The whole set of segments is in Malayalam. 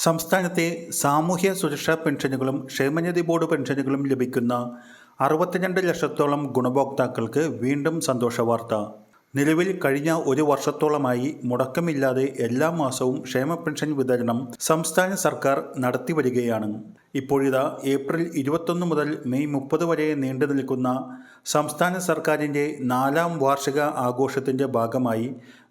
സംസ്ഥാനത്തെ സാമൂഹ്യ സുരക്ഷാ പെൻഷനുകളും ക്ഷേമനിധി ബോർഡ് പെൻഷനുകളും ലഭിക്കുന്ന അറുപത്തിരണ്ട് ലക്ഷത്തോളം ഗുണഭോക്താക്കൾക്ക് വീണ്ടും സന്തോഷ വാർത്ത. നിലവിൽ കഴിഞ്ഞ ഒരു വർഷത്തോളമായി മുടക്കമില്ലാതെ എല്ലാ മാസവും ക്ഷേമ പെൻഷൻ വിതരണം സംസ്ഥാന സർക്കാർ നടത്തി വരികയാണ് ഇപ്പോഴിതാ ഏപ്രിൽ ഇരുപത്തൊന്ന് മുതൽ മെയ് മുപ്പത് വരെ നീണ്ടു നിൽക്കുന്ന സംസ്ഥാന സർക്കാരിന്റെ നാലാം വാർഷിക ആഘോഷത്തിന്റെ ഭാഗമായി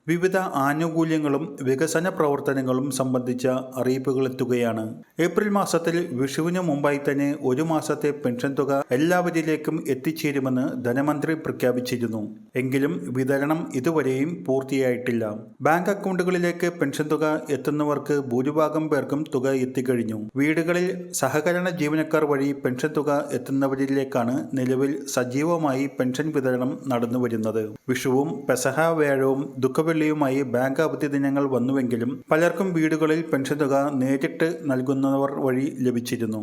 വിവിധ ആനുകൂല്യങ്ങളും വികസന പ്രവർത്തനങ്ങളും സംബന്ധിച്ച അറിയിപ്പുകൾ എത്തുകയാണ്. ഏപ്രിൽ മാസത്തിൽ വിഷുവിന് മുമ്പായി തന്നെ ഒരു മാസത്തെ പെൻഷൻ തുക എല്ലാവരിലേക്കും എത്തിച്ചേരുമെന്ന് ധനമന്ത്രി പ്രഖ്യാപിച്ചിരുന്നു. എങ്കിലും വിതരണം ഇതുവരെയും പൂർത്തിയായിട്ടില്ല. ബാങ്ക് അക്കൗണ്ടുകളിലേക്ക് പെൻഷൻ തുക എത്തുന്നവർക്ക് ഭൂരിഭാഗം പേർക്കും തുക എത്തിക്കഴിഞ്ഞു. വീടുകളിൽ സഹകരണ ജീവനക്കാർ വഴി പെൻഷൻ തുക എത്തുന്നവരിലേക്കാണ് നിലവിൽ സജീവമായി പെൻഷൻ വിതരണം നടന്നുവരുന്നത്. വിഷുവും പെസഹ വ്യാഴവും ദുഃഖവെള്ളിയുമായി ബാങ്ക് അവധി ദിനങ്ങൾ വന്നുവെങ്കിലും പലർക്കും വീടുകളിൽ പെൻഷൻ തുക നേരിട്ട് നൽകുന്നവർ വഴി ലഭിച്ചിരുന്നു.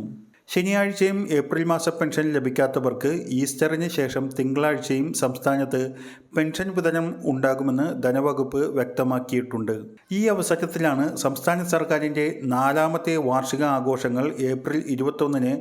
ശനിയാഴ്ചയും ഏപ്രിൽ മാസ പെൻഷൻ ലഭിക്കാത്തവർക്ക് ഈസ്റ്ററിന് ശേഷം തിങ്കളാഴ്ചയും സംസ്ഥാനത്ത് പെൻഷൻ വിതരണം ഉണ്ടാകുമെന്ന് ധനവകുപ്പ് വ്യക്തമാക്കിയിട്ടുണ്ട്. ഈ അവസരത്തിലാണ് സംസ്ഥാന സർക്കാരിന്റെ നാലാമത്തെ വാർഷിക ആഘോഷങ്ങൾ ഏപ്രിൽ ഇരുപത്തൊന്നിന്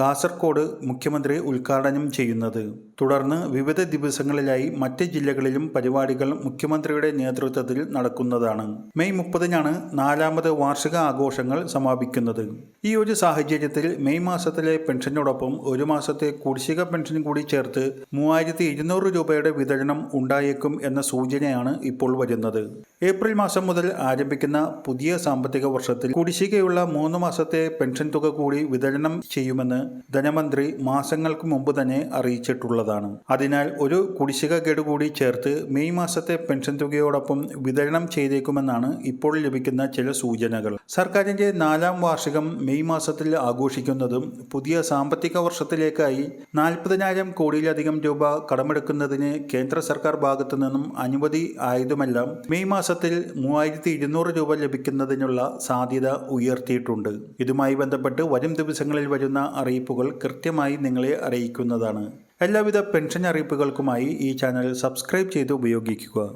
കാസർഗോഡ് മുഖ്യമന്ത്രി ഉദ്ഘാടനം ചെയ്യുന്നത്. തുടർന്ന് വിവിധ ദിവസങ്ങളിലായി മറ്റ് ജില്ലകളിലും പരിപാടികൾ മുഖ്യമന്ത്രിയുടെ നേതൃത്വത്തിൽ നടക്കുന്നതാണ്. മെയ് മുപ്പതിനാണ് നാലാമത് വാർഷിക ആഘോഷങ്ങൾ സമാപിക്കുന്നത്. ഈ ഒരു സാഹചര്യത്തിൽ മെയ് മാസത്തിലെ പെൻഷനോടൊപ്പം ഒരു മാസത്തെ കുടിശ്ശിക പെൻഷൻ കൂടി ചേർത്ത് മൂവായിരത്തി രൂപയുടെ വിതരണം ഉണ്ടായേക്കും എന്ന സൂചനയാണ് ഇപ്പോൾ വരുന്നത്. ഏപ്രിൽ മാസം മുതൽ ആരംഭിക്കുന്ന പുതിയ സാമ്പത്തിക വർഷത്തിൽ കുടിശ്ശികയുള്ള മൂന്ന് മാസത്തെ പെൻഷൻ തുക കൂടി വിതരണം ചെയ്യുമെന്ന് ധനമന്ത്രി മാസങ്ങൾക്ക് മുമ്പ് തന്നെ അറിയിച്ചിട്ടുള്ളതാണ്. അതിനാൽ ഒരു കുടിശ്ശിക ഗഡു കൂടി ചേർത്ത് മെയ് മാസത്തെ പെൻഷൻ തുകയോടൊപ്പം വിതരണം ചെയ്തേക്കുമെന്നാണ് ഇപ്പോൾ ലഭിക്കുന്ന ചില സൂചനകൾ. സർക്കാരിന്റെ നാലാം വാർഷികം മെയ് മാസത്തിൽ ആഘോഷിക്കുന്നതും പുതിയ സാമ്പത്തിക വർഷത്തിലേക്കായി നാൽപ്പതിനായിരം കോടിയിലധികം രൂപ കടമെടുക്കുന്നതിന് കേന്ദ്ര സർക്കാർ ഭാഗത്തു നിന്നും അനുമതി ആയതുമെല്ലാം മെയ് മാസത്തിൽ മൂവായിരത്തി ഇരുന്നൂറ് രൂപ ലഭിക്കുന്നതിനുള്ള സാധ്യത ഉയർത്തിയിട്ടുണ്ട്. ഇതുമായി ബന്ധപ്പെട്ട് വരും ദിവസങ്ങളിൽ വരുന്ന അറിയിപ്പുകൾ കൃത്യമായി നിങ്ങളെ അറിയിക്കുന്നതാണ്. എല്ലാവിധ പെൻഷൻ അറിയിപ്പുകൾക്കുമായി ഈ ചാനൽ സബ്സ്ക്രൈബ് ചെയ്ത് ഉപയോഗിക്കുക.